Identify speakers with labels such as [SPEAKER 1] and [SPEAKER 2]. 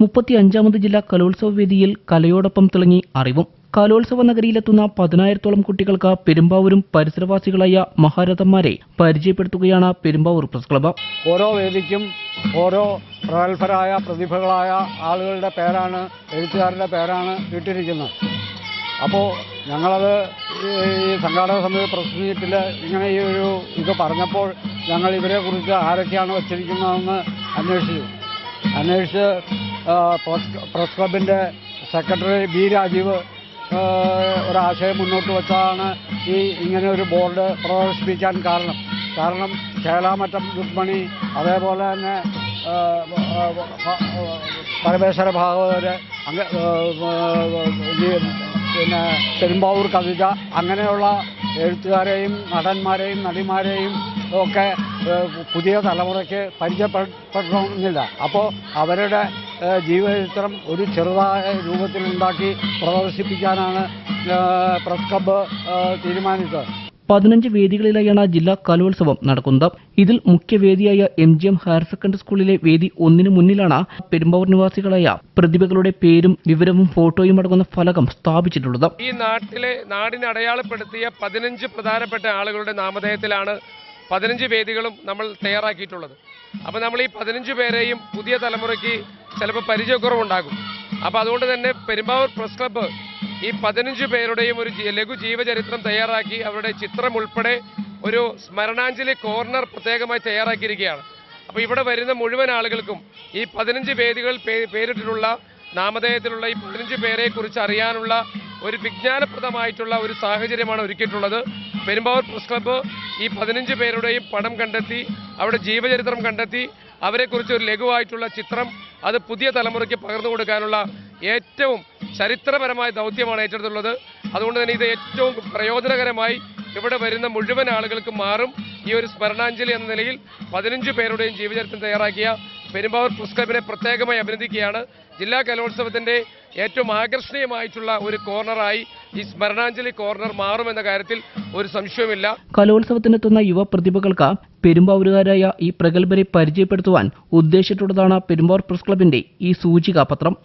[SPEAKER 1] മുപ്പത്തി അഞ്ചാമത് ജില്ലാ കലോത്സവ വേദിയിൽ കലയോടൊപ്പം തിളങ്ങി അറിവും. കലോത്സവ നഗരിയിലെത്തുന്ന പതിനായിരത്തോളം കുട്ടികൾക്ക് പെരുമ്പാവൂരും പരിസരവാസികളായ മഹാരഥന്മാരെ പരിചയപ്പെടുത്തുകയാണ് പെരുമ്പാവൂർ പ്രസ് ക്ലബ്
[SPEAKER 2] ഓരോ വേദിക്കും ഓരോ പ്രഗത്ഭരായ പ്രതിഭകളായ ആളുകളുടെ പേരാണ് എഴുത്തുകാരുടെ പേരാണ് ഇട്ടിരിക്കുന്നത്. അപ്പോൾ ഞങ്ങളത് ഈ സംഘാടക സമിതി പ്രസ് മീറ്റിൽ ഇങ്ങനെ ഈ ഒരു ഇത് പറഞ്ഞപ്പോൾ ഞങ്ങൾ ഇവരെക്കുറിച്ച് ആരൊക്കെയാണ് വച്ചിരിക്കുന്നതെന്ന് അന്വേഷിച്ചു. അന്വേഷിച്ച് പ്രസ് ക്ലബിന്റെ സെക്രട്ടറി ബി രാജീവ് ഒരാശയം മുന്നോട്ട് വെച്ചതാണ് ഈ ഇങ്ങനെ ഒരു ബോർഡ് പ്രദർശിപ്പിക്കാൻ കാരണം. കാരണം ചേലാമറ്റം രുക്മണി അതേപോലെ തന്നെ പരമേശ്വര ഭാഗവതര് അങ്ങ പിന്നെ പെരുമ്പാവൂർ കവിത അങ്ങനെയുള്ള എഴുത്തുകാരെയും നടന്മാരെയും നടിമാരെയും ഒക്കെ പുതിയ തലമുറയ്ക്ക് പരിചയപ്പെടണമെന്നില്ല അപ്പോൾ അവരുടെ ജീവചരിത്രം ഒരു ചെറുതായ രൂപത്തിലുണ്ടാക്കി പ്രദർശിപ്പിക്കാനാണ് പ്രസ് ക്ലബ്ബ് തീരുമാനിച്ചത്.
[SPEAKER 1] പതിനഞ്ച് വേദികളിലായാണ് ജില്ലാ കലോത്സവം നടക്കുന്നത്. ഇതിൽ മുഖ്യവേദിയായ M G M higher secondary സ്കൂളിലെ വേദി ഒന്നിനു മുന്നിലാണ് പെരുമ്പാവൂർ നിവാസികളായ പ്രതിഭകളുടെ പേരും വിവരവും ഫോട്ടോയും അടങ്ങുന്ന ഫലകം സ്ഥാപിച്ചിട്ടുള്ളത്.
[SPEAKER 3] ഈ നാട്ടിലെ നാടിനെ അടയാളപ്പെടുത്തിയ പതിനഞ്ച് പ്രധാനപ്പെട്ട ആളുകളുടെ നാമധേയത്തിലാണ് പതിനഞ്ച് വേദികളും നമ്മൾ തയ്യാറാക്കിയിട്ടുള്ളത്. അപ്പോൾ നമ്മൾ ഈ പതിനഞ്ച് പേരെയും പുതിയ തലമുറയ്ക്ക് ചിലപ്പോൾ പരിചയക്കുറവുണ്ടാകും. അപ്പോൾ അതുകൊണ്ട് തന്നെ പെരുമ്പാവൂർ പ്രസ് ക്ലബ്ബ് ഈ പതിനഞ്ച് പേരുടെയും ഒരു ലഘു ജീവചരിത്രം തയ്യാറാക്കി അവരുടെ ചിത്രം ഉൾപ്പെടെ ഒരു സ്മരണാഞ്ജലി കോർണർ പ്രത്യേകമായി തയ്യാറാക്കിയിരിക്കുകയാണ്. അപ്പോൾ ഇവിടെ വരുന്ന മുഴുവൻ ആളുകൾക്കും ഈ പതിനഞ്ച് വേദികൾ പേരിട്ടിട്ടുള്ള നാമധേയത്തിലുള്ള ഈ പതിനഞ്ച് പേരെക്കുറിച്ച് അറിയാനുള്ള ഒരു വിജ്ഞാനപ്രദമായിട്ടുള്ള ഒരു സാഹചര്യമാണ് ഒരുക്കിയിട്ടുള്ളത്. പെരുമ്പാവൂർ പ്രസ് ക്ലബ്ബ് ഈ പതിനഞ്ച് പേരുടെയും പണം കണ്ടെത്തി അവരുടെ ജീവചരിത്രം കണ്ടെത്തി അവരെക്കുറിച്ച് ഒരു ലഘുവായിട്ടുള്ള ചിത്രം അത് പുതിയ തലമുറയ്ക്ക് പകർന്നു കൊടുക്കാനുള്ള ഏറ്റവും ചരിത്രപരമായ ദൗത്യമാണ് ഏറ്റെടുത്തുള്ളത് അതുകൊണ്ട് തന്നെ ഇത് ഏറ്റവും പ്രയോജനകരമായി ഇവിടെ വരുന്ന മുഴുവൻ ആളുകൾക്ക് മാറും. ഈ ഒരു സ്മരണാഞ്ജലി എന്ന നിലയിൽ പതിനഞ്ച് പേരുടെയും ജീവചരിത്രം തയ്യാറാക്കിയ പെരുമ്പാവൂർ പ്രസ് ക്ലബിനെ പ്രത്യേകമായി അഭിനന്ദിക്കുകയാണ്. ജില്ലാ കലോത്സവത്തിന്റെ ഏറ്റവും ആകർഷണീയമായിട്ടുള്ള ഒരു കോർണറായി ഈ സ്മരണാഞ്ജലി കോർണർ മാറുമെന്ന കാര്യത്തിൽ ഒരു സംശയവുമില്ല.
[SPEAKER 1] കലോത്സവത്തിനെത്തുന്ന യുവ പ്രതിഭകൾക്ക് പെരുമ്പാവൂരുകാരായ ഈ പ്രഗത്ഭരെ പരിചയപ്പെടുത്തുവാൻ ഉദ്ദേശിച്ചിട്ടുള്ളതാണ് പെരുമ്പാവൂർ പ്രസ് ക്ലബിന്റെ ഈ സൂചികാപത്രം